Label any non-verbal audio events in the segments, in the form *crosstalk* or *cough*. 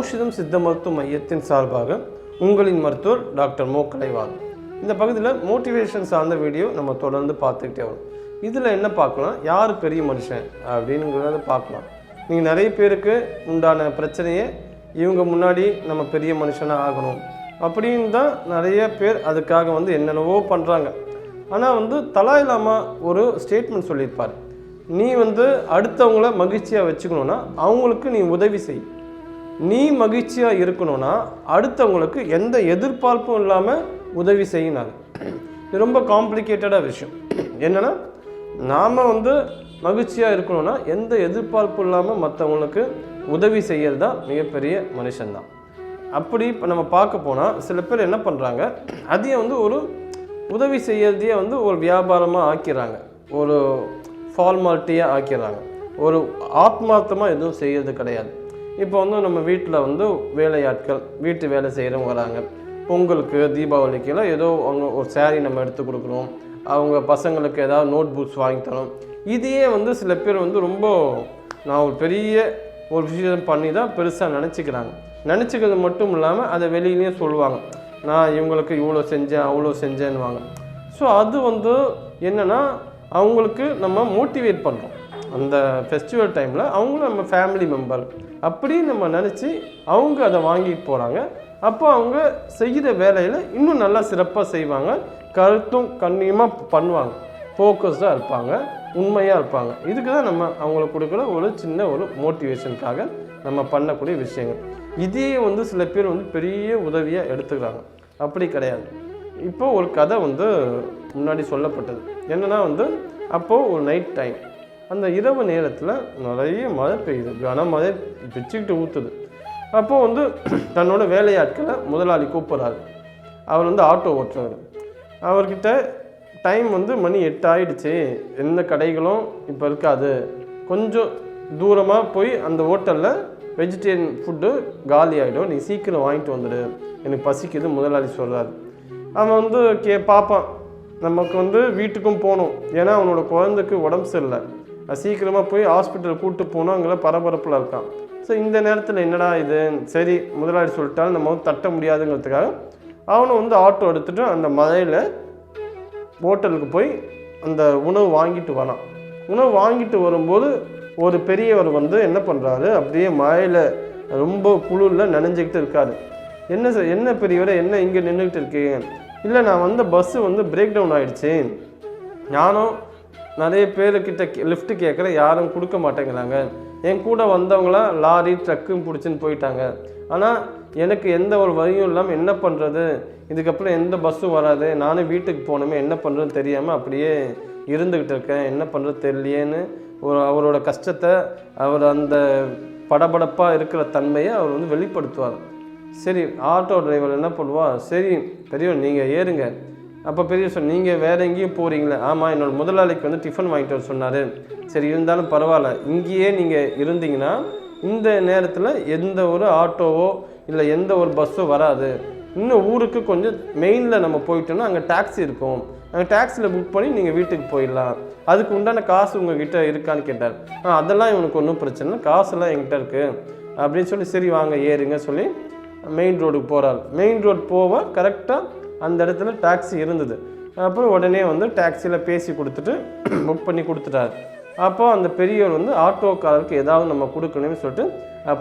ஔஷதம் சித்த மருத்துவ மையத்தின் சார்பாக உங்களின் மருத்துவர் டாக்டர் மோ. கலைவாணன். இந்த பகுதியில் மோட்டிவேஷன் சார்ந்த வீடியோ நம்ம தொடர்ந்து பார்த்துக்கிட்டே வரும். இதில் என்ன பார்க்கலாம்? யார் பெரிய மனுஷன்? அப்படிங்கிறத பார்க்கலாம். நீங்கள் நிறைய பேருக்கு உண்டான பிரச்சனையை இவங்க முன்னாடி நம்ம பெரிய மனுஷனாக ஆகணும் அப்படின்னு தான் நிறைய பேர் அதுக்காக வந்து என்னென்னவோ பண்ணுறாங்க ஆனால் வந்து தலாய் லாமா ஒரு ஸ்டேட்மெண்ட் சொல்லியிருப்பார். நீ வந்து அடுத்தவங்கள மகிழ்ச்சியாக வச்சுக்கணுன்னா அவங்களுக்கு நீ உதவி செய். நீ மகிழ்ச்சியாக இருக்கணும்னா அடுத்தவங்களுக்கு எந்த எதிர்பார்ப்பும் இல்லாமல் உதவி செய்யினாங்க. இது ரொம்ப காம்ப்ளிகேட்டடாக விஷயம். என்னென்னா நாம் வந்து மகிழ்ச்சியாக இருக்கணும்னா எந்த எதிர்பார்ப்பும் இல்லாமல் மற்றவங்களுக்கு உதவி செய்யறது தான் மிகப்பெரிய மனுஷன்தான். அப்படி இப்போ நம்ம பார்க்க போனால் சில பேர் என்ன பண்ணுறாங்க அதையும் வந்து ஒரு உதவி செய்யறதையே வந்து ஒரு வியாபாரமாக ஆக்கிறாங்க. ஒரு ஃபார்மாலிட்டியாக ஆக்கிறாங்க. ஒரு ஆத்மார்த்தமாக எதுவும் செய்யறது கிடையாது. இப்போ வந்து நம்ம வீட்டில் வந்து வேலையாட்கள் வீட்டு வேலை செய்கிறவங்க வராங்க. பொங்கலுக்கு தீபாவளிக்கெல்லாம் ஏதோ அவங்க ஒரு சேரீ நம்ம எடுத்து கொடுக்குறோம் அவங்க பசங்களுக்கு ஏதாவது நோட் புக்ஸ் வாங்கி தரோம் இதையே வந்து சில பேர் வந்து ரொம்ப நான் ஒரு பெரிய ஒரு விஷயம் பண்ணி தான் பெருசாக நினச்சிக்கிறாங்க. நினச்சிக்கிறது மட்டும் இல்லாமல் அதை வெளியிலையும் சொல்லுவாங்க. நான் இவங்களுக்கு இவ்வளோ செஞ்சேன் அவ்வளோ செஞ்சேன்னுவாங்க. ஸோ அது வந்து என்னென்னா அவங்களுக்கு நம்ம மோட்டிவேட் பண்ணுறோம் அந்த ஃபெஸ்டிவல் டைமில் அவங்களும் நம்ம ஃபேமிலி மெம்பர் அப்படி நம்ம நினச்சி அவங்க அதை வாங்கிட்டு போகிறாங்க அப்போ அவங்க செய்கிற வேலையில் இன்னும் நல்லா சிறப்பாக செய்வாங்க. கருத்தும் கண்ணியமாக பண்ணுவாங்க. ஃபோக்கஸ்டாக இருப்பாங்க. உண்மையாக இருப்பாங்க. இதுக்கு தான் நம்ம அவங்களுக்கு கொடுக்குற ஒரு சின்ன ஒரு மோட்டிவேஷனுக்காக நம்ம பண்ணக்கூடிய விஷயங்கள். இதையே வந்து சில பேர் வந்து பெரிய உதவியாக எடுத்துக்கிறாங்க. அப்படி கிடையாது. இப்போ ஒரு கதை வந்து முன்னாடி சொல்லப்பட்டது. என்னென்னா வந்து அப்போது ஒரு நைட் டைம் அந்த இரவு நேரத்தில் நிறைய மழை பெய்யுது. கனமழை பிச்சுக்கிட்டு ஊற்றுது அப்போது வந்து தன்னோட வேலையாட்களை முதலாளி கூப்பிட்றாரு. அவர் வந்து ஆட்டோ ஓட்டுறாரு. அவர்கிட்ட டைம் வந்து மணி எட்டு ஆயிடுச்சு. எந்த கடைகளும் இப்போ இருக்காது. கொஞ்சம் தூரமாக போய் அந்த ஹோட்டலில் வெஜிடேரியன் ஃபுட்டு காலி ஆகிடும் நீ சீக்கிரம் வாங்கிட்டு வந்துடு. எனக்கு பசிக்குது முதலாளி சொல்கிறாரு அவன் வந்து கே பார்ப்பான் நமக்கு வந்து வீட்டுக்கும் போகணும். ஏன்னா அவனோட குழந்தைக்கு உடம்பு சரியில்லை. சீக்கிரமாக போய் ஹாஸ்பிட்டல் கூப்பிட்டு போனோம் அங்கே பரபரப்பில் இருக்கான். ஸோ இந்த நேரத்தில் என்னடா இது? சரி முதலாளி சொல்லிட்டாலும் நம்ம வந்து தட்ட முடியாதுங்கிறதுக்காக அவனும் வந்து ஆட்டோ எடுத்துகிட்டு அந்த மழையில் ஹோட்டலுக்கு போய் அந்த உணவு வாங்கிட்டு வரான். உணவு வாங்கிட்டு வரும்போது ஒரு பெரியவர் வந்து என்ன பண்ணுறாரு அப்படியே மழையில் ரொம்ப குளிரில் நனைஞ்சிக்கிட்டு இருக்காரு. என்ன சார் என்ன பெரியவரை என்ன இங்கே நின்றுக்கிட்டு இருக்கீங்க? இல்லை நான் வந்த பஸ்ஸு வந்து பிரேக் டவுன் ஆகிடுச்சு நானும் நிறைய பேருக்கிட்ட லிஃப்ட் கேட்குறேன் யாரும் கொடுக்க மாட்டேங்கிறாங்க. என் கூட வந்தவங்களாம் லாரி ட்ரக்கும் பிடிச்சின்னு போயிட்டாங்க. ஆனால் எனக்கு எந்த ஒரு வழியும் இல்லாமல் என்ன பண்ணுறது இதுக்கப்புறம் எந்த பஸ்ஸும் வராது. நானும் வீட்டுக்கு போகணுமே என்ன பண்ணுறதுன்னு தெரியாமல் அப்படியே இருந்துக்கிட்டு இருக்கேன். என்ன பண்ணுறது தெரியலையேன்னு ஒரு அவரோட கஷ்டத்தை அவர் அந்த படபடப்பாக இருக்கிற தன்மையை அவர் வந்து வெளிப்படுத்துவார். சரி ஆட்டோ டிரைவர் என்ன பண்ணுவார்? சரி தெரியும் நீங்கள் ஏறுங்க. அப்போ பெரிய சொல் நீங்கள் வேறு எங்கேயும் போகிறீங்களே ஆமாம் என்னோட முதலாளிக்கு வந்து டிஃபன் வாங்கிட்டு வர சொன்னார். சரி இருந்தாலும் பரவாயில்ல. இங்கேயே நீங்கள் இருந்தீங்கன்னா இந்த நேரத்தில் எந்த ஒரு ஆட்டோவோ இல்லை எந்த ஒரு பஸ்ஸோ வராது. இன்னும் ஊருக்கு கொஞ்சம் மெயினில் நம்ம போயிட்டோம்னா அங்கே டாக்ஸி இருக்கும். அங்கே டாக்ஸியில் புக் பண்ணி நீங்கள் வீட்டுக்கு போயிடலாம். அதுக்கு உண்டான காசு உங்ககிட்ட இருக்கான்னு கேட்டார். ஆ அதெல்லாம் இவனுக்கு ஒன்றும் பிரச்சனை இல்லை. காசுலாம் என்கிட்ட இருக்குது அப்படின்னு சொல்லி சரி வாங்க ஏறுங்க சொல்லி மெயின் ரோடுக்கு போகிறார் மெயின் ரோடு போக கரெக்டாக அந்த இடத்துல டாக்ஸி இருந்தது. அப்புறம் உடனே வந்து டாக்ஸியில் பேசி கொடுத்துட்டு *clears throat* புக் பண்ணி கொடுத்துட்டாரு. அப்போது அந்த பெரியவர் வந்து ஆட்டோக்காரருக்கு ஏதாவது நம்ம கொடுக்கணும்னு சொல்லிட்டு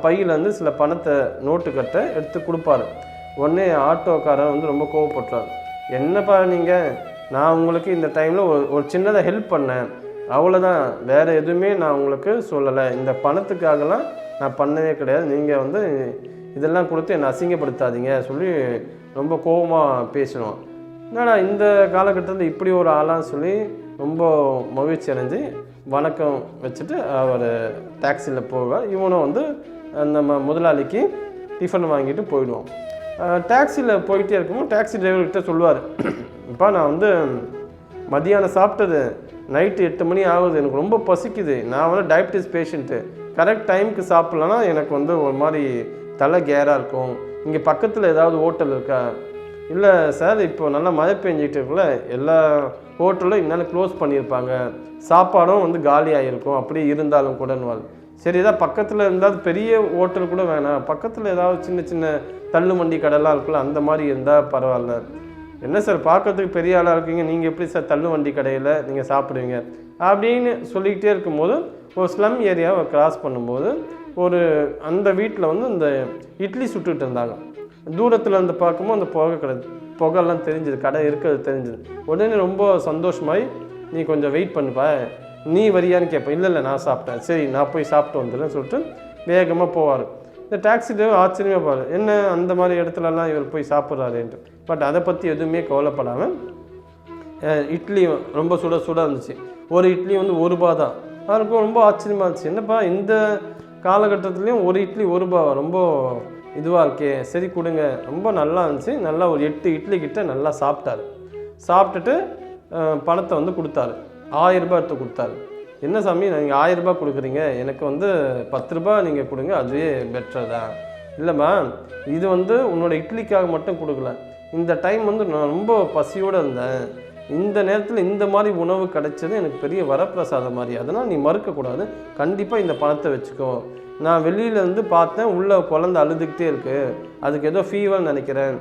பையிலேருந்து சில பணத்தை நோட்டு கட்டை எடுத்து கொடுப்பாரு. உடனே ஆட்டோக்காரர் வந்து ரொம்ப கோவப்பட்டார் என்னப்பா நீங்கள் நான் உங்களுக்கு இந்த டைமில் ஒரு ஒரு சின்னதாக ஹெல்ப் பண்ணேன். அவ்வளோதான் வேறு எதுவுமே நான் உங்களுக்கு சொல்லலை. இந்த பணத்துக்காகலாம் நான் பண்ணவே கிடையாது. நீங்கள் வந்து இதெல்லாம் கொடுத்து என்னை அசிங்கப்படுத்தாதீங்க சொல்லி ரொம்ப கோபமாக பேசினோம். என்னடா இந்த காலகட்டத்தில் இப்படி ஒரு ஆளான்னு சொல்லி ரொம்ப மகிழ்ச்சி அடைஞ்சு வணக்கம் வச்சுட்டு அவர் டாக்ஸியில் போவார் இவனும் வந்து நம்ம முதலாளிக்கு டிஃபன் வாங்கிட்டு போயிடுவோம் டாக்ஸியில் போயிட்டே இருக்கும்போது டாக்ஸி டிரைவர்கிட்ட சொல்லுவார் இப்போ நான் வந்து மதியானம் சாப்பிட்டது நைட்டு எட்டு மணி ஆகுது எனக்கு ரொம்ப பசிக்குது. நான் வந்து டயபிட்டிஸ் பேஷண்ட்டு கரெக்ட் டைமுக்கு சாப்பிட்லன்னா எனக்கு வந்து ஒரு மாதிரி தலை கேராக இருக்கும். இங்கே பக்கத்தில் ஏதாவது ஹோட்டல் இருக்கா? இல்லை சார் இப்போ நல்லா மழை பெஞ்சிக்கிட்டு இருக்குல்ல எல்லா ஹோட்டலும் இந்நேரம் க்ளோஸ் பண்ணியிருப்பாங்க. சாப்பாடும் வந்து காலி ஆகிருக்கும் அப்படி இருந்தாலும் கூடன்னு சரி ஏதாவது பக்கத்தில் இருந்தால் பெரிய ஹோட்டல் கூட வேணாம். பக்கத்தில் ஏதாவது சின்ன சின்ன தள்ளு வண்டி கடைலாம் இருக்குல்ல அந்த மாதிரி இருந்தால் பரவாயில்ல. என்ன சார் பார்க்கறதுக்கு பெரிய ஆளாக இருக்கீங்க. நீங்கள் எப்படி சார் தள்ளு வண்டி கடையில் நீங்கள் சாப்பிடுவீங்க? அப்படின்னு சொல்லிக்கிட்டே இருக்கும்போது ஒரு ஸ்லம் ஏரியாவை க்ராஸ் பண்ணும்போது ஒரு அந்த வீட்டில் வந்து இந்த இட்லி சுட்டுட்டு இருந்தாங்க. தூரத்தில் இருந்து பார்க்கும்போது அந்த புகை கடை புகைலாம் தெரிஞ்சுது கடை இருக்கிறது தெரிஞ்சுது. உடனே ரொம்ப சந்தோஷமாய் நீ கொஞ்சம் வெயிட் பண்ணுப்பா நீ வரியான்னு கேட்பேன் இல்லை இல்லை நான் சாப்பிட்டேன். சரி நான் போய் சாப்பிட்டு வந்துடுறேன்னு சொல்லிட்டு வேகமாக போவார். இந்த டாக்ஸி டிரைவர் ஆச்சரியமாக பாரு என்ன அந்த மாதிரி இடத்துலலாம் இவர் போய் சாப்பிட்றாருன்ட்டு. பட் அதை பற்றி எதுவுமே கவலைப்படாமல் இட்லி ரொம்ப சுட சுட இருந்துச்சு. ஒரு இட்லி வந்து ஒரு ரூபா தான் அவருக்கும் ரொம்ப ஆச்சரியமாக இருந்துச்சு. என்னப்பா இந்த காலகட்டத்துலேயும் ஒரு இட்லி ஒரு ரூபா ரொம்ப இதுவாக இருக்கே சரி கொடுங்க. ரொம்ப நல்லா இருந்துச்சு. நல்லா ஒரு எட்டு இட்லி கிட்ட நல்லா சாப்பிட்டாரு. சாப்பிட்டுட்டு பணத்தை வந்து கொடுத்தாரு. ஆயிரரூபா எடுத்து கொடுத்தாரு. என்ன சாமி நீங்கள் ஆயிரரூபா கொடுக்குறீங்க. எனக்கு வந்து பத்து ரூபாய் நீங்கள் கொடுங்க. அதுவே பெட்டர் தான். இல்லைம்மா இது வந்து உன்னோட இட்லிக்காக மட்டும் கொடுக்கல. இந்த டைம் வந்து நான் ரொம்ப பசியோடு இருந்தேன். இந்த நேரத்தில் இந்த மாதிரி உணவு கிடைச்சது எனக்கு பெரிய வரப்பிரசாதம் மாதிரி. அதனால் நீ மறுக்கக்கூடாது. கண்டிப்பாக இந்த பணத்தை வச்சுக்கோ. நான் வெளியிலேருந்து பார்த்தேன் உள்ள குழந்தை அழுதுகிட்டே இருக்கு. அதுக்கு ஏதோ ஃபீவர்னு நினைக்கிறேன்.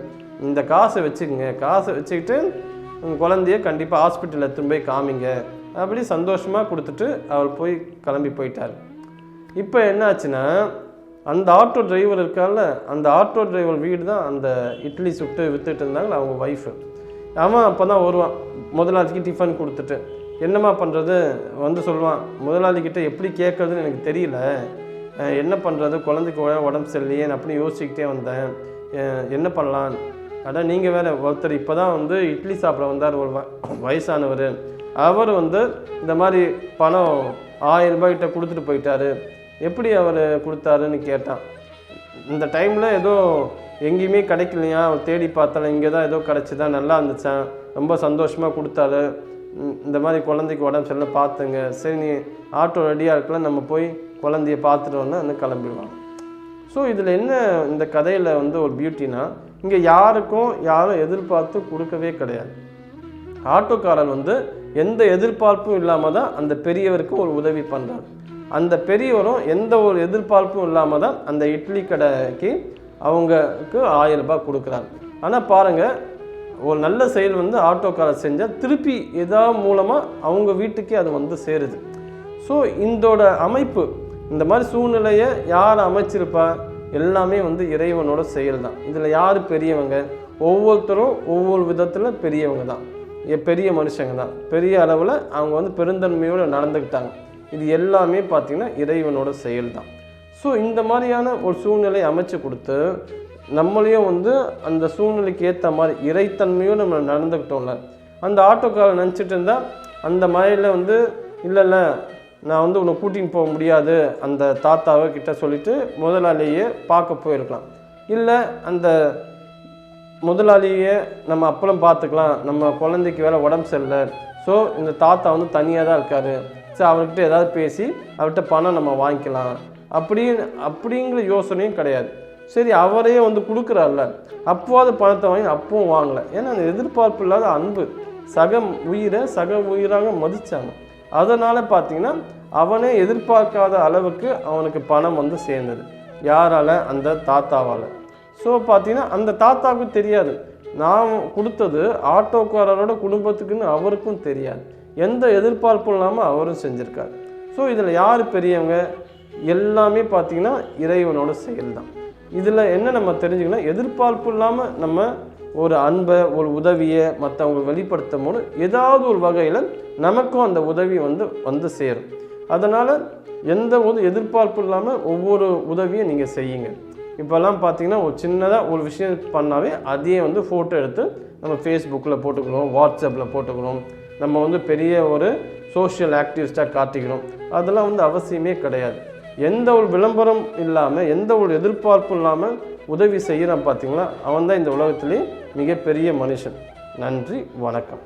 இந்த காசை வச்சுக்கோங்க. காசை வச்சுக்கிட்டு உங்கள் குழந்தைய கண்டிப்பாக ஹாஸ்பிட்டலில் எடுத்துன்னு போய் காமிங்க. அப்படி சந்தோஷமாக கொடுத்துட்டு அவர் போய் கிளம்பி போயிட்டார். இப்போ என்னாச்சுன்னா அந்த ஆட்டோ டிரைவர் இருக்கார்ல அந்த ஆட்டோ டிரைவர் வீடு தான் அந்த இட்லி சுட்டு வித்துட்டு இருந்தாங்களே அவங்க ஒய்ஃபு அவன் அப்போ தான் வருவான். முதலாளிக்கு டிஃபன் கொடுத்துட்டு. என்னம்மா பண்ணுறது வந்து சொல்லுவான் முதலாளிக்கிட்ட எப்படி கேட்குறதுன்னு எனக்கு தெரியல. என்ன பண்ணுறது குழந்தைக்கு உடம்பு சரியில்லையே நான் அப்படி யோசிச்சுக்கிட்டே வந்தேன். என்ன பண்ணலாம்? அதான் நீங்கள் வேறு ஒருத்தர் இப்போ தான் வந்து இட்லி சாப்பிட வந்தார் ஒரு வயசானவர். அவர் வந்து இந்த மாதிரி பணம் ஆயிரம் ரூபாய்கிட்ட கொடுத்துட்டு போயிட்டாரு. எப்படி அவர் கொடுத்தாருன்னு கேட்டான். இந்த டைமில் ஏதோ எங்கேயுமே கிடைக்கலையா? அவர் தேடி பார்த்தாலும் இங்கே தான் ஏதோ கிடச்சிதா? நல்லா இருந்துச்சேன் ரொம்ப சந்தோஷமாக கொடுத்தாரு இந்த மாதிரி குழந்தைக்கு உடம்பு சரியில்லை பார்த்துங்க. சரி நீ ஆட்டோ ரெடியாக இருக்கலாம் நம்ம போய் குழந்தைய பார்த்துட்டு வந்தால் வந்து கிளம்பிடுவாங்க ஸோ இதில் என்ன இந்த கதையில் வந்து ஒரு பியூட்டினா இங்கே யாருக்கும் யாரும் எதிர்பார்த்து கொடுக்கவே கிடையாது. ஆட்டோக்காரர் வந்து எந்த எதிர்பார்ப்பும் இல்லாமல் தான் அந்த பெரியவருக்கு ஒரு உதவி பண்ணுறாரு அந்த பெரியவரும் எந்த ஒரு எதிர்பார்ப்பும் இல்லாமல் தான் அந்த இட்லி கடைக்கு அவங்களுக்கு ஆயிரம் ரூபாய் கொடுக்குறாங்க ஆனால் பாருங்கள் ஒரு நல்ல செயல் வந்து ஆட்டோக்காரர் செஞ்சால் திருப்பி ஏதாவது மூலமாக அவங்க வீட்டுக்கே அது வந்து சேருது. ஸோ இந்தோட அமைப்பு இந்த மாதிரி சூழ்நிலையை யார் அமைச்சிருப்பா? எல்லாமே வந்து இறைவனோட செயல் தான் இதில் யார் பெரியவங்க? ஒவ்வொருத்தரும் ஒவ்வொரு விதத்தில் பெரியவங்க தான். பெரிய மனுஷங்க தான். பெரிய அளவில் அவங்க வந்து பெருந்தன்மையோடு நடந்துக்கிட்டாங்க இது எல்லாமே பார்த்திங்கன்னா இறைவனோட செயல் தான் ஸோ இந்த மாதிரியான ஒரு சூழ்நிலை அமைச்சு கொடுத்து நம்மளையும் வந்து அந்த சூழ்நிலைக்கு ஏற்ற மாதிரி இறைத்தன்மையும் நம்ம நடந்துக்கிட்டோம்ல அந்த ஆட்டோக்காரை நினச்சிட்டு இருந்தால் அந்த மழையில் வந்து இல்லை இல்லை நான் வந்து உன்னை கூட்டின்னு போக முடியாது அந்த தாத்தாவை கிட்ட சொல்லிட்டு முதலாளியே பார்க்க போயிருக்கலாம். இல்லை அந்த முதலாளியே நம்ம அப்புறம் பார்த்துக்கலாம் நம்ம குழந்தைக்கு வேற உடம்பு சரியில்லை. ஸோ இந்த தாத்தா வந்து தனியாக தான் இருக்காரு. ஸோ அவர்கிட்ட ஏதாவது பேசி அவர்கிட்ட பணம் நம்ம வாங்கிக்கலாம். அப்படின்னு அப்படிங்கிற யோசனையும் கிடையாது. சரி அவரே வந்து கொடுக்குறாருல. அப்போது பணத்தை வாங்கி அப்பவும் வாங்கலை. ஏன்னா அந்த எதிர்பார்ப்பு இல்லாத அன்பு. சக உயிரை சக உயிராக மதித்தாங்க அதனால் பார்த்தீங்கன்னா அவனே எதிர்பார்க்காத அளவுக்கு அவனுக்கு பணம் வந்து சேர்ந்தது. யாரால? அந்த தாத்தாவால். ஸோ பார்த்தீங்கன்னா அந்த தாத்தாவுக்கு தெரியாது. நான் கொடுத்தது ஆட்டோக்காரரோட குடும்பத்துக்குன்னு அவருக்கும் தெரியாது. எந்த எதிர்பார்ப்பும் இல்லாமல் அவரும் செஞ்சுருக்கார். ஸோ இதில் யார் பெரியவங்க? எல்லாமே பார்த்தீங்கன்னா இறைவனோட செயல் தான் இதில் என்ன நம்ம தெரிஞ்சுக்கணும்? எதிர்பார்ப்பு இல்லாமல் நம்ம ஒரு அன்பை ஒரு உதவியை மற்றவங்க வெளிப்படுத்தும் போது ஏதாவது ஒரு வகையில் நமக்கும் அந்த உதவி வந்து வந்து சேரும். அதனால் எந்த ஒரு எதிர்பார்ப்பு இல்லாமல் ஒவ்வொரு உதவியும் நீங்கள் செய்யுங்க. இப்போல்லாம் பார்த்தீங்கன்னா ஒரு சின்னதாக ஒரு விஷயம் பண்ணாவே அதையே வந்து ஃபோட்டோ எடுத்து நம்ம ஃபேஸ்புக்கில் போட்டுக்கிறோம் வாட்ஸ்அப்பில் போட்டுக்கிறோம் நம்ம வந்து பெரிய ஒரு சோஷியல் ஆக்டிவிஸ்ட்டாக காட்டிக்கிறோம். அதெல்லாம் வந்து அவசியமே கிடையாது. எந்த ஒரு விளம்பரம் இல்லாமல் எந்த ஒரு எதிர்பார்ப்பும் இல்லாமல் உதவி செய்கிறான் பார்த்தீங்களா அவன் தான் இந்த உலகத்திலே மிகப்பெரிய மனுஷன். நன்றி வணக்கம்.